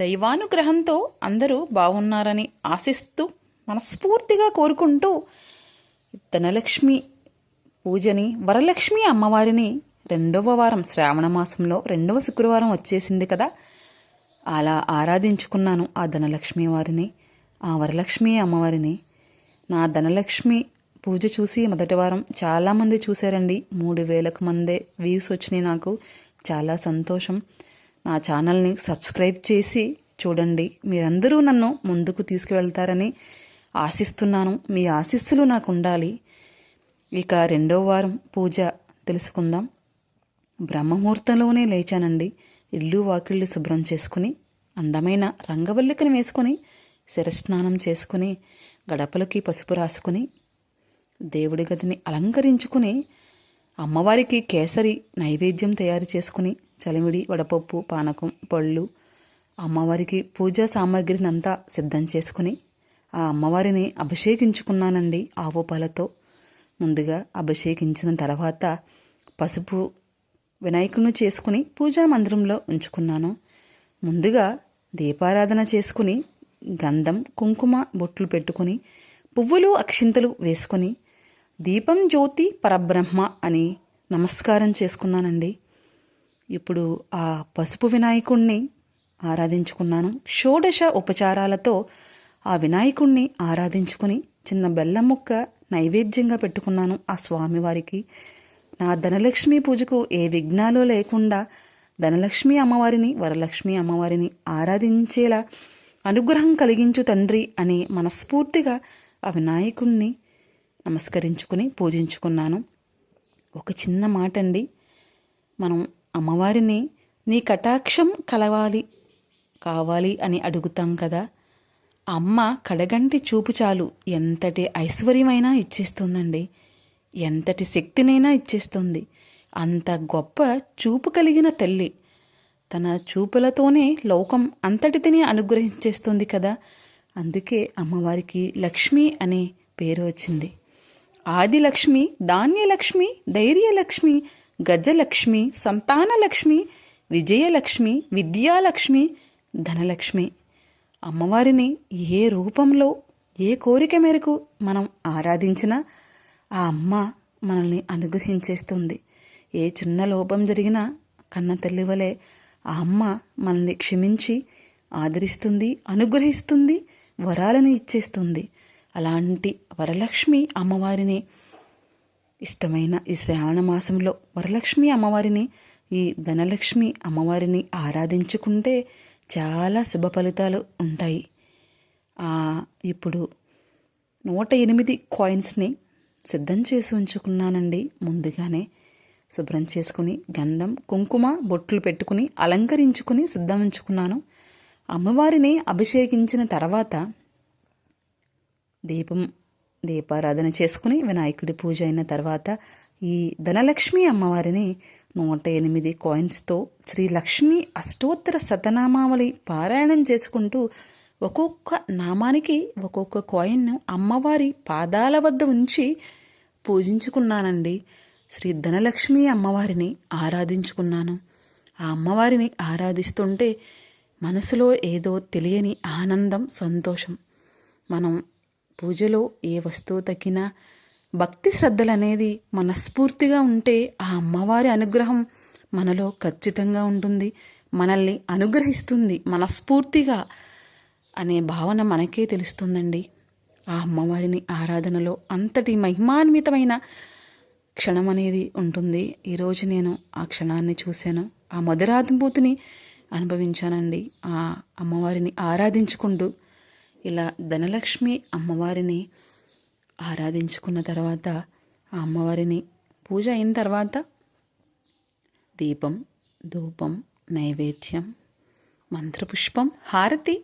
దైవానుగ్రహంతో అందరూ బాగున్నారని ఆశిస్తూ మనస్ఫూర్తిగా కోరుకుంటూ ధనలక్ష్మి పూజని వరలక్ష్మి అమ్మవారిని రెండవ వారం శ్రావణ మాసంలో రెండవ శుక్రవారం వచ్చేసింది కదా. అలా ఆరాధించుకున్నాను ఆ ధనలక్ష్మి వారిని ఆ వరలక్ష్మి అమ్మవారిని. నా ధనలక్ష్మి పూజ చూసి మొదటి వారం చాలామంది చూశారండి. మూడు వేలకు మందే వ్యూస్ వచ్చినాయి నాకు. చాలా సంతోషం. నా ఛానల్ని సబ్స్క్రైబ్ చేసి చూడండి. మీరందరూ నన్ను ముందుకు తీసుకువెళ్తారని ఆశిస్తున్నాను. మీ ఆశీస్సులు నాకు ఉండాలి ఇక రెండో వారం పూజ తెలుసుకుందాం. బ్రహ్మముహూర్తంలోనే లేచానండి. ఇల్లు వాకిళ్ళు శుభ్రం చేసుకుని అందమైన రంగవల్లికను వేసుకొని శిరస్నానం చేసుకుని గడపలకి పసుపు రాసుకుని దేవుడి గదిని అలంకరించుకుని అమ్మవారికి కేసరి నైవేద్యం తయారు చేసుకుని చలిమిడి వడపప్పు పానకం పళ్ళు. అమ్మవారికి పూజా సామాగ్రిని అంతా సిద్ధం చేసుకుని ఆ అమ్మవారిని అభిషేకించుకున్నానండి ఆవు పాలతో. ముందుగా అభిషేకించిన తర్వాత పసుపు వినాయకుని చేసుకుని పూజా మందిరంలో ఉంచుకున్నాను. ముందుగా దీపారాధన చేసుకుని గంధం కుంకుమ బొట్లు పెట్టుకుని పువ్వులు అక్షింతలు వేసుకుని దీపం జ్యోతి పరబ్రహ్మ అని నమస్కారం చేసుకున్నానండి. ఇప్పుడు ఆ పసుపు వినాయకుణ్ణి ఆరాధించుకున్నాను. షోడశ ఉపచారాలతో ఆ వినాయకుణ్ణి ఆరాధించుకుని చిన్న బెల్లం ముక్క నైవేద్యంగా పెట్టుకున్నాను ఆ స్వామివారికి. నా ధనలక్ష్మి పూజకు ఏ విఘ్నాలు లేకుండా ధనలక్ష్మి అమ్మవారిని వరలక్ష్మి అమ్మవారిని ఆరాధించేలా అనుగ్రహం కలిగించు తండ్రి అని మనస్ఫూర్తిగా ఆ వినాయకుణ్ణి నమస్కరించుకుని పూజించుకున్నాను. ఒక చిన్న మాట అండి మనం అమ్మవారిని నీ కటాక్షం కలవాలి కావాలి అని అడుగుతాం కదా. అమ్మ కడగంటి చూపు చాలు. ఎంతటి ఐశ్వర్యమైనా ఇచ్చేస్తుందండి. ఎంతటి శక్తినైనా ఇచ్చేస్తుంది. అంత గొప్ప చూపు కలిగిన తల్లి. తన చూపులతోనే లోకం అంతటిదిని అనుగ్రహించేస్తుంది కదా. అందుకే అమ్మవారికి లక్ష్మి అనే పేరు వచ్చింది. ఆదిలక్ష్మి ధాన్యలక్ష్మి ధైర్యలక్ష్మి గజలక్ష్మి సంతానలక్ష్మి విజయలక్ష్మి విద్యాలక్ష్మి ధనలక్ష్మి. అమ్మవారిని ఏ రూపంలో ఏ కోరిక మేరకు మనం ఆరాధించినా ఆ అమ్మ మనల్ని అనుగ్రహించేస్తుంది. ఏ చిన్న లోపం జరిగినా కన్న తల్లి వలె ఆ అమ్మ మనల్ని క్షమించి ఆదరిస్తుంది అనుగ్రహిస్తుంది వరాలను ఇచ్చేస్తుంది. అలాంటి వరలక్ష్మి అమ్మవారిని ఇష్టమైన ఈ శ్రావణ మాసంలో వరలక్ష్మి అమ్మవారిని ఈ ధనలక్ష్మి అమ్మవారిని ఆరాధించుకుంటే చాలా శుభ ఫలితాలు ఉంటాయి. ఇప్పుడు నూట ఎనిమిది కాయిన్స్ని సిద్ధం చేసి ఉంచుకున్నానండి ముందుగానే. శుభ్రం చేసుకుని గంధం కుంకుమ బొట్లు పెట్టుకుని అలంకరించుకుని సిద్ధం ఉంచుకున్నాను. అమ్మవారిని అభిషేకించిన తర్వాత దీపం దీపారాధన చేసుకుని వినాయకుడి పూజ అయిన తర్వాత ఈ ధనలక్ష్మి అమ్మవారిని నూట ఎనిమిది కాయిన్స్తో శ్రీ లక్ష్మి అష్టోత్తర శతనామావళి పారాయణం చేసుకుంటూ ఒక్కొక్క నామానికి ఒక్కొక్క కాయిన్ను అమ్మవారి పాదాల వద్ద ఉంచి పూజించుకున్నానండి. శ్రీ ధనలక్ష్మి అమ్మవారిని ఆరాధించుకున్నాను. ఆ అమ్మవారిని ఆరాధిస్తుంటే మనసులో ఏదో తెలియని ఆనందం సంతోషం. మనం పూజలో ఏ వస్తువు తగ్గినా భక్తి శ్రద్ధలు అనేది మనస్ఫూర్తిగా ఉంటే ఆ అమ్మవారి అనుగ్రహం మనలో ఖచ్చితంగా ఉంటుంది. మనల్ని అనుగ్రహిస్తుంది మనస్ఫూర్తిగా అనే భావన మనకే తెలుస్తుందండి. ఆ అమ్మవారిని ఆరాధనలో అంతటి మహిమాన్వితమైన క్షణం అనేది ఉంటుంది. ఈరోజు నేను ఆ క్షణాన్ని చూశాను. ఆ మధురానుభూతిని అనుభవించానండి. ఆ అమ్మవారిని ఆరాధించుకుంటూ ఇలా ధనలక్ష్మి అమ్మవారిని ఆరాధించుకున్న తర్వాత ఆ అమ్మవారిని పూజ అయిన తర్వాత దీపం ధూపం నైవేద్యం మంత్రపుష్పం హారతి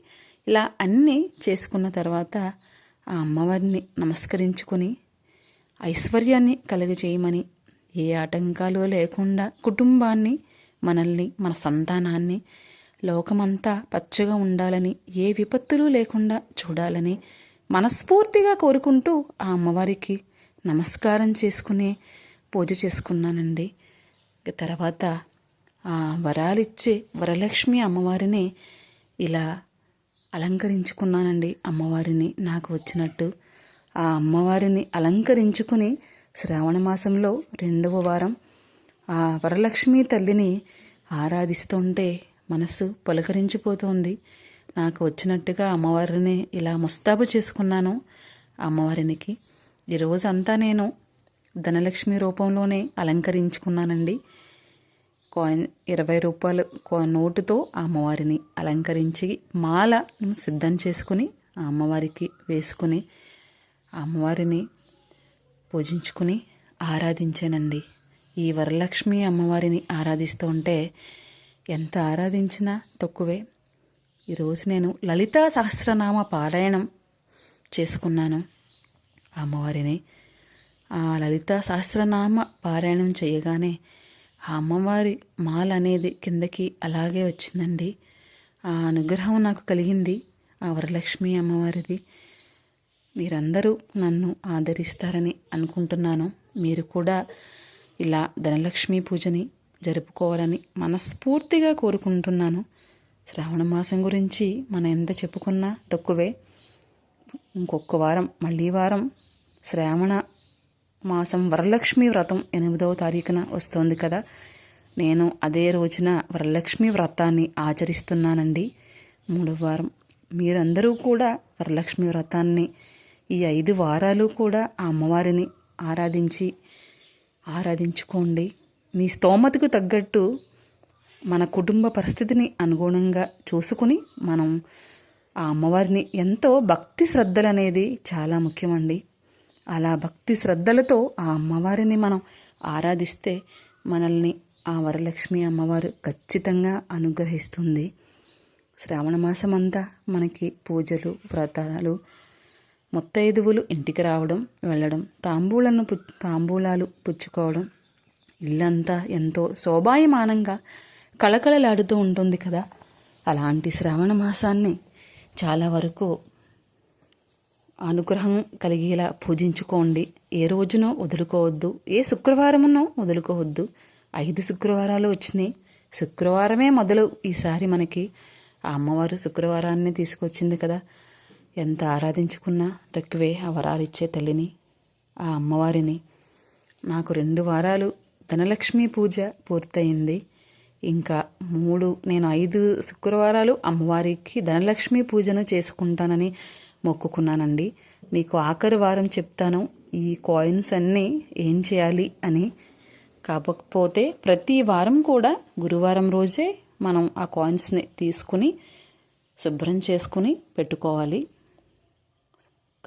ఇలా అన్నీ చేసుకున్న తర్వాత ఆ అమ్మవారిని నమస్కరించుకొని ఐశ్వర్యాన్ని కలుగజేయమని ఏ ఆటంకాలు లేకుండా కుటుంబాన్ని మనల్ని మన సంతానాన్ని లోకమంతా పచ్చగా ఉండాలని ఏ విపత్తులు లేకుండా చూడాలని మనస్ఫూర్తిగా కోరుకుంటూ ఆ అమ్మవారికి నమస్కారం చేసుకుని పూజ చేసుకున్నానండి. తర్వాత ఆ వరాలిచ్చే వరలక్ష్మి అమ్మవారిని ఇలా అలంకరించుకున్నానండి. అమ్మవారిని నాకు వచ్చినట్టు ఆ అమ్మవారిని అలంకరించుకుని శ్రావణ మాసంలో రెండవ వారం ఆ వరలక్ష్మి తల్లిని ఆరాధిస్తుంటే మనసు పులకరించిపోతోంది. నాకు వచ్చినట్టుగా అమ్మవారిని ఇలా ముస్తాబు చేసుకున్నాను. అమ్మవారికి ఈరోజంతా నేను ధనలక్ష్మి రూపంలోనే అలంకరించుకున్నానండి. కాయిన్ ఇరవై రూపాయలు నోటుతో అమ్మవారిని అలంకరించి మాల సిద్ధం చేసుకుని ఆ అమ్మవారికి వేసుకుని అమ్మవారిని పూజించుకుని ఆరాధించానండి. ఈ వరలక్ష్మి అమ్మవారిని ఆరాధిస్తూ ఉంటే ఎంత ఆరాధించినా తక్కువే. ఈరోజు నేను లలితా సహస్రనామ పారాయణం చేసుకున్నాను. అమ్మవారిని ఆ లలితా సహస్రనామ పారాయణం చేయగానే ఆ అమ్మవారి మాల అనేది కిందకి అలాగే వచ్చిందండి. ఆ అనుగ్రహం నాకు కలిగింది ఆ వరలక్ష్మి అమ్మవారిది. మీరందరూ నన్ను ఆదరిస్తారని అనుకుంటున్నాను. మీరు కూడా ఇలా ధనలక్ష్మి పూజని జరుపుకోవాలని మనస్ఫూర్తిగా కోరుకుంటున్నాను. శ్రావణ మాసం గురించి మనం ఎంత చెప్పుకున్నా తక్కువే. ఇంకొక వారం మళ్ళీ వారం శ్రావణ మాసం వరలక్ష్మి వ్రతం ఎనిమిదవ తారీఖున వస్తోంది కదా. నేను అదే రోజున వరలక్ష్మి వ్రతాన్ని ఆచరిస్తున్నానండి. మూడవ వారం. మీరందరూ కూడా వరలక్ష్మి వ్రతాన్ని ఈ ఐదు వారాలు కూడా ఆ అమ్మవారిని ఆరాధించి ఆరాధించుకోండి. మీ స్తోమతకు తగ్గట్టు మన కుటుంబ పరిస్థితిని అనుగుణంగా చూసుకుని మనం ఆ అమ్మవారిని ఎంతో భక్తి శ్రద్ధలు అనేది చాలా ముఖ్యమండి. అలా భక్తి శ్రద్ధలతో ఆ అమ్మవారిని మనం ఆరాధిస్తే మనల్ని ఆ వరలక్ష్మి అమ్మవారు ఖచ్చితంగా అనుగ్రహిస్తుంది. శ్రావణ మాసం అంతా మనకి పూజలు వ్రతాలు ముత్తైదువులు ఇంటికి రావడం వెళ్ళడం తాంబూలను పు తాంబూలాలు పుచ్చుకోవడం ఇల్లంతా ఎంతో శోభాయమానంగా కళకళలాడుతూ ఉంటుంది కదా. అలాంటి శ్రావణ మాసాన్ని చాలా వరకు అనుగ్రహం కలిగేలా పూజించుకోండి. ఏ రోజునో వదులుకోవద్దు. ఏ శుక్రవారమునో వదులుకోవద్దు. ఐదు శుక్రవారాలు వచ్చినాయి. శుక్రవారమే మొదలు. ఈసారి మనకి ఆ అమ్మవారు శుక్రవారాన్ని తీసుకొచ్చింది కదా. ఎంత ఆరాధించుకున్నా తక్కువే ఆ వరాలిచ్చే తల్లిని ఆ అమ్మవారిని. నాకు రెండు వారాలు ధనలక్ష్మి పూజ పూర్తయింది. ఇంకా మూడు నేను ఐదు శుక్రవారాలు అమ్మవారికి ధనలక్ష్మి పూజను చేసుకుంటానని మొక్కుకున్నానండి. మీకు ఆఖరి వారం చెప్తాను ఈ కాయిన్స్ అన్నీ ఏం చేయాలి అని. కాకపోతే ప్రతి వారం కూడా గురువారం రోజే మనం ఆ కాయిన్స్ని తీసుకుని శుభ్రం చేసుకుని పెట్టుకోవాలి.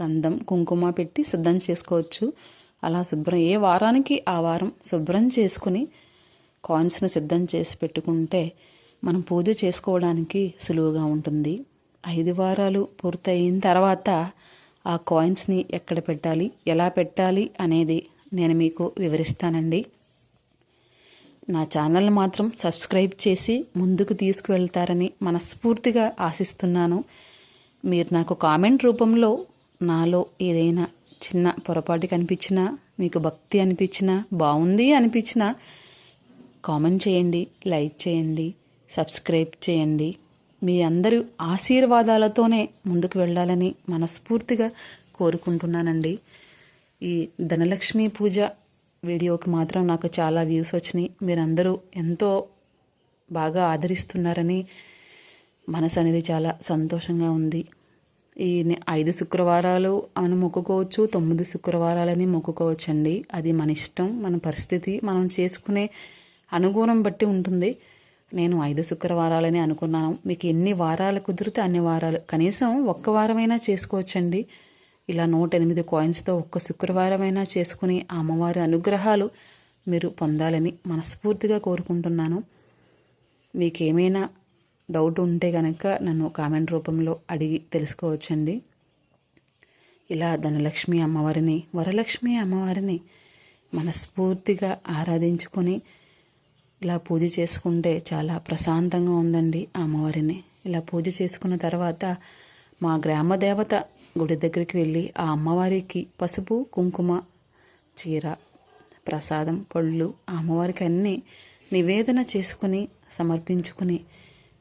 గంధం కుంకుమ పెట్టి సిద్ధం చేసుకోవచ్చు. అలా శుభ్రం ఏ వారానికి ఆ వారం శుభ్రం చేసుకుని కాయిన్స్ని సిద్ధం చేసి పెట్టుకుంటే మనం పూజ చేసుకోవడానికి సులువుగా ఉంటుంది. ఐదు వారాలు పూర్తయిన తర్వాత ఆ కాయిన్స్ని ఎక్కడ పెట్టాలి ఎలా పెట్టాలి అనేది నేను మీకు వివరిస్తానండి. నా ఛానల్ మాత్రం సబ్స్క్రైబ్ చేసి ముందుకు తీసుకువెళ్తారని మనస్ఫూర్తిగా ఆశిస్తున్నాను. మీరు నాకు కామెంట్ రూపంలో నాలో ఏదైనా చిన్న పొరపాటు కనిపించినా మీకు భక్తి అనిపించినా బాగుంది అనిపించినా కామెంట్ చేయండి లైక్ చేయండి సబ్స్క్రైబ్ చేయండి. మీ అందరి ఆశీర్వాదాలతోనే ముందుకు వెళ్ళాలని మనస్ఫూర్తిగా కోరుకుంటున్నానండి. ఈ ధనలక్ష్మి పూజ వీడియోకి మాత్రం నాకు చాలా వ్యూస్ వచ్చినాయి. మీరందరూ ఎంతో బాగా ఆదరిస్తున్నారని మనసు అనేది చాలా సంతోషంగా ఉంది. ఈ ఐదు శుక్రవారాలు అని మొక్కుకోవచ్చు తొమ్మిది శుక్రవారాలని మొక్కుకోవచ్చు అండి అది మన ఇష్టం మన పరిస్థితి మనం చేసుకునే అనుగుణం బట్టి ఉంటుంది. నేను ఐదు శుక్రవారాలని అనుకున్నాను. మీకు ఎన్ని వారాలు కుదిరితే అన్ని వారాలు. కనీసం ఒక్క వారమైనా చేసుకోవచ్చండి. ఇలా నూట ఎనిమిది కాయిన్స్తో ఒక్క శుక్రవారమైనా చేసుకుని అమ్మవారి అనుగ్రహాలు మీరు పొందాలని మనస్ఫూర్తిగా కోరుకుంటున్నాను. మీకేమైనా డౌట్ ఉంటే కనుక నన్ను కామెంట్ రూపంలో అడిగి తెలుసుకోవచ్చండి. ఇలా ధనలక్ష్మి అమ్మవారిని వరలక్ష్మి అమ్మవారిని మనస్ఫూర్తిగా ఆరాధించుకొని ఇలా పూజ చేసుకుంటే చాలా ప్రశాంతంగా ఉందండి ఆ అమ్మవారిని. ఇలా పూజ చేసుకున్న తర్వాత మా గ్రామ దేవత గుడి దగ్గరికి వెళ్ళి ఆ అమ్మవారికి పసుపు కుంకుమ చీర ప్రసాదం పళ్ళు ఆ అమ్మవారికి అన్నీ నివేదన చేసుకుని సమర్పించుకుని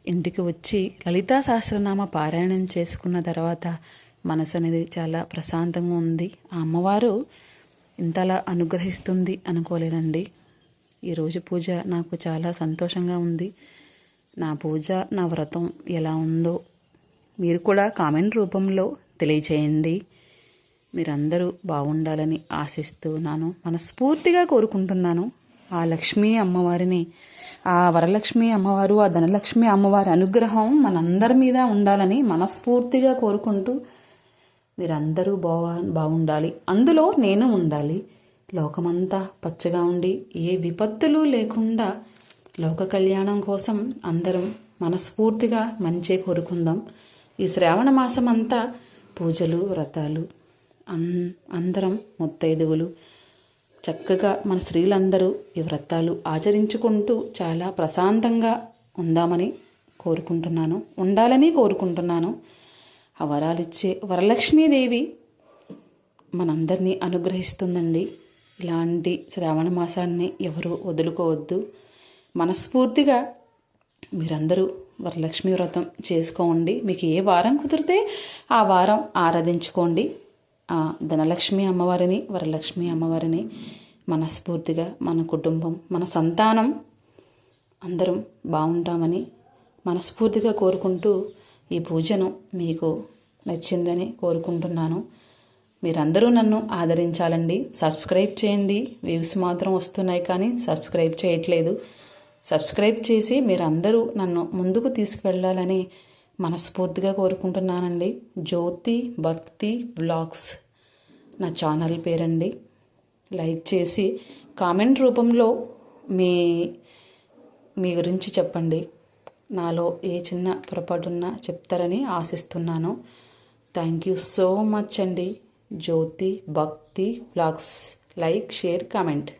ఇంటికి వచ్చి లలితా సహస్రనామ పారాయణం చేసుకున్న తర్వాత మనసు అనేది చాలా ప్రశాంతంగా ఉంది. ఆ అమ్మవారు ఇంతలా అనుగ్రహిస్తుంది అనుకోలేదండి. ఈరోజు పూజ నాకు చాలా సంతోషంగా ఉంది. నా పూజ నా వ్రతం ఎలా ఉందో మీరు కూడా కామెంట్ రూపంలో తెలియచేయండి. మీరందరూ బాగుండాలని ఆశిస్తున్నాను మనస్ఫూర్తిగా కోరుకుంటున్నాను. ఆ లక్ష్మీ అమ్మవారిని ఆ వరలక్ష్మి అమ్మవారు ఆ ధనలక్ష్మి అమ్మవారి అనుగ్రహం మనందరి మీద ఉండాలని మనస్ఫూర్తిగా కోరుకుంటూ మీరందరూ బాగా బాగుండాలి అందులో నేను ఉండాలి. లోకమంతా పచ్చగా ఉండి ఏ విపత్తులు లేకుండా లోక కళ్యాణం కోసం అందరం మనస్ఫూర్తిగా మంచే కోరుకుందాం. ఈ శ్రావణ మాసం అంతా పూజలు వ్రతాలు అందరం ముత్తైదువులు చక్కగా మన స్త్రీలందరూ ఈ వ్రతాలు ఆచరించుకుంటూ చాలా ప్రశాంతంగా ఉందామని కోరుకుంటున్నాను ఉండాలని కోరుకుంటున్నాను. ఆ వరాలిచ్చే వరలక్ష్మీదేవి మనందరినీ అనుగ్రహిస్తుందండి. ఇలాంటి శ్రావణ మాసాన్ని ఎవరు వదులుకోవద్దు. మనస్ఫూర్తిగా మీరందరూ వరలక్ష్మి వ్రతం చేసుకోండి. మీకు ఏ వారం కుదిరితే ఆ వారం ఆరాధించుకోండి. ధనలక్ష్మి అమ్మవారిని వరలక్ష్మి అమ్మవారిని మనస్ఫూర్తిగా మన కుటుంబం మన సంతానం అందరం బాగుంటామని మనస్ఫూర్తిగా కోరుకుంటూ ఈ పూజను మీకు నచ్చిందని కోరుకుంటున్నాను. మీరందరూ నన్ను ఆదరించాలండి. సబ్స్క్రైబ్ చేయండి. వ్యూస్ మాత్రం వస్తున్నాయి కానీ సబ్స్క్రైబ్ చేయట్లేదు. సబ్స్క్రైబ్ చేసి మీరందరూ నన్ను ముందుకు తీసుకువెళ్ళాలని మనస్ఫూర్తిగా కోరుకుంటున్నానండి. జ్యోతి భక్తి వ్లాగ్స్ నా ఛానల్ పేరండి. లైక్ చేసి కామెంట్ రూపంలో మీ మీ గురించి చెప్పండి. నాలో ఏ చిన్న పొరపాటున్నా చెప్తారని ఆశిస్తున్నాను. థ్యాంక్ యూ సో మచ్ అండి. జ్యోతి భక్తి వ్లాగ్స్ లైక్ షేర్ కామెంట్.